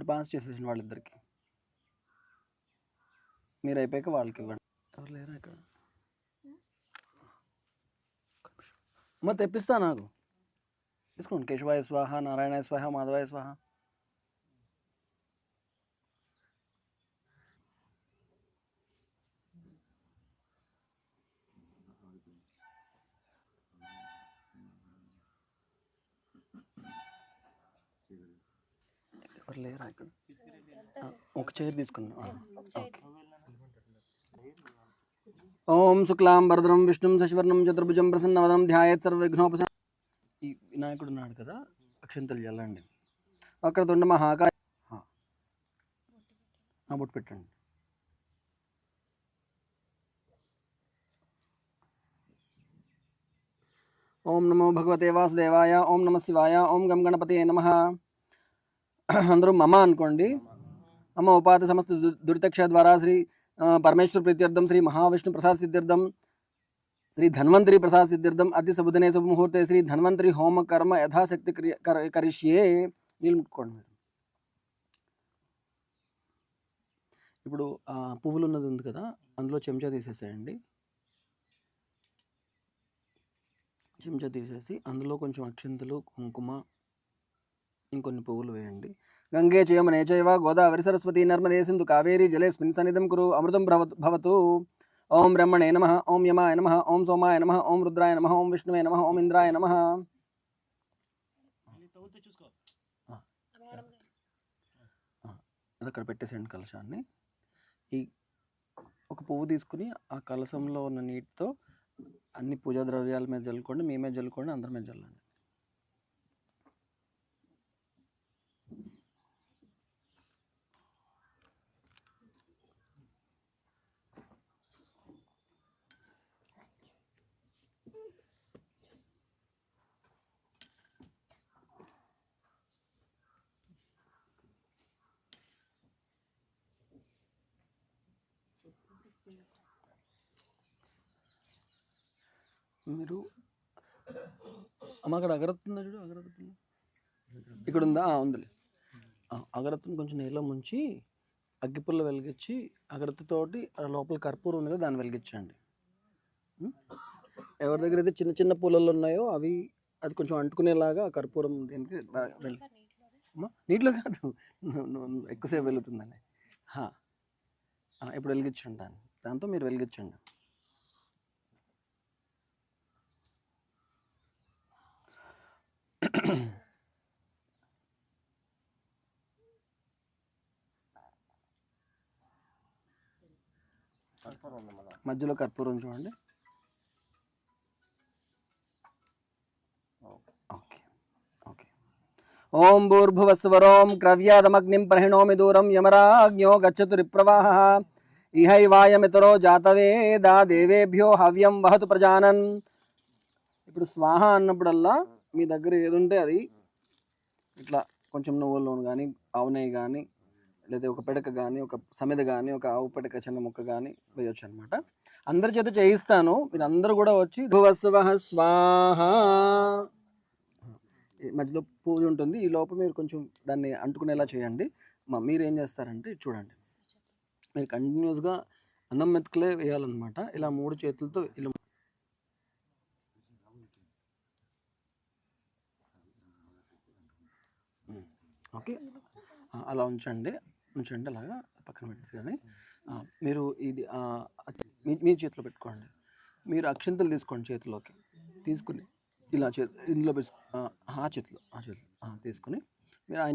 Pass చేసేసిన వాళ్ళిద్దరికి. మీరు అయిపోయాక వాళ్ళకి ఇవ్వండి ఎవరు లేరా ఇక్కడ? అమ్మ తెప్పిస్తా నాకు. తీసుకోండి. కేశవాయ స్వాహ నారాయణ స్వాహ మాధవాయ స్వాహ. ఎవరు లేరా ఇక్కడ? ఒక చైర్ తీసుకున్నాం. ఓకే. ఓం శుక్లాం వరదరం విష్ణుం శశివర్ణం చతుర్భుజం ప్రసన్నవదనం ధ్యాయత్ సర్వ విఘ్నోపశ ఈ వినాయకుడు ఉన్నాడు కదా అక్షంతలు చల్లండి. అక్కడ తొండ మహాకాయ బొట్టు పెట్టండి. ఓం నమో భగవతే వాసుదేవాయ ఓం నమ శివాయ ఓం గం గణపతి నమ. అందరూ మమ అనుకోండి. మమ ఉపాధి సమస్త దు- దురితక్ష ద్వారా శ్రీ పరమేశ్వర ప్రీత్యర్థం శ్రీ మహావిష్ణు ప్రసాద్ సిద్ధ్యర్థం శ్రీ ధన్వంతరి ప్రసాద్ సిద్ధ్యర్థం అతి శుభదినే శుభముహూర్తే శ్రీ ధన్వంతరి హోమ కర్మ యథాశక్తి క్రియ కరిష్యే నీళ్ళు ముట్టుకోండి మీరు. ఇప్పుడు పువ్వులు ఉన్నది ఉంది కదా అందులో చెంచా తీసేసేయండి. చెంచా తీసేసి అందులో కొంచెం అక్షింతలు కుంకుమ ఇంకొన్ని పువ్వులు వేయండి. గంగే చేయమనే చైవ గోదావరి సరస్వతి నర్మదే సింధు కావేరి జలేస్మిన్ సన్నిధం కురు అమృతం భవతు. ఓం బ్రహ్మణే నమ ఓం యమాయ నమ ఓం సోమాయ నమ ఓం రుద్రాయ నమ ఓం విష్ణువే నమ ఓం ఇంద్రాయ నమ. అది అక్కడ పెట్టేసేయండి కలశాన్ని. ఈ ఒక పువ్వు తీసుకుని ఆ కలశంలో ఉన్న నీటితో అన్ని పూజా ద్రవ్యాల మీద జల్లుకోండి మీ మీద జల్లుకోండి అందరి మీద చల్లండి మీరు అమ్మ అక్కడ అగరత్తి ఉందా చూడు అగరత్తి ఇక్కడ ఉందా ఉందిలే. అగరత్తుని కొంచెం నీళ్ళలో ముంచి అగ్గిపుల్ల వెలిగించి అగరత్తుతోటి ఆ లోపల కర్పూరం ఉంది కదా దాన్ని వెలిగించండి. ఎవరి దగ్గర అయితే చిన్న చిన్న పూలలు ఉన్నాయో అవి అది కొంచెం అంటుకునేలాగా కర్పూరం దీనికి బాగా అమ్మా నీటిలో కాదు. ఎక్కువసేపు వెళుతుందని ఇప్పుడు వెలిగించండి దాన్ని. దాంతో మీరు వెలిగించండి. మధ్యలో కర్పూరం చూడండి. Okay okay. ఓం భూర్భువస్వరోం క్రవ్యాదమగ్నిం ప్రహిణోమి దూరం యమరాజ్ఞో గచ్చతు రిప్రవాహ ఇహైవాయమితరో జాతవేదా దేవేభ్యో హవ్యం వహతు ప్రజానన్. ఇప్పుడు స్వాహ అన్నప్పుడల్లా మీ దగ్గర ఏదుంటే అది ఇట్లా కొంచెం నువ్వుల్లోను కానీ ఆవు నెయ్యి కానీ లేదా ఒక పిడక కానీ ఒక సమిద కానీ ఒక ఆవు పిడక చిన్న ముక్క కానీ వేయొచ్చు అనమాట అందరి చేత చేయిస్తాను. మీరు అందరూ కూడా వచ్చి భువస్వహ స్వాహ. మధ్యలో పూజ ఉంటుంది. ఈ లోపల మీరు కొంచెం దాన్ని అంటుకునేలా చేయండి. మా- మీరు ఏం చేస్తారంటే చూడండి. మీరు కంటిన్యూస్గా అన్నం మెతుకులే వేయాలన్నమాట. ఇలా మూడు చేతులతో ఇలా ఓకే. అలా ఉంచండి. ఉంచండి. అలాగా పక్కన పెట్టి కానీ మీరు ఇది మీ మీ చేతిలో పెట్టుకోండి. మీరు అక్షంతలు తీసుకోండి చేతిలోకి. తీసుకుని ఇలా చే ఇందులో ఆ, చేతిలో ఆ చేతిలో తీసుకుని మీరు ఆయన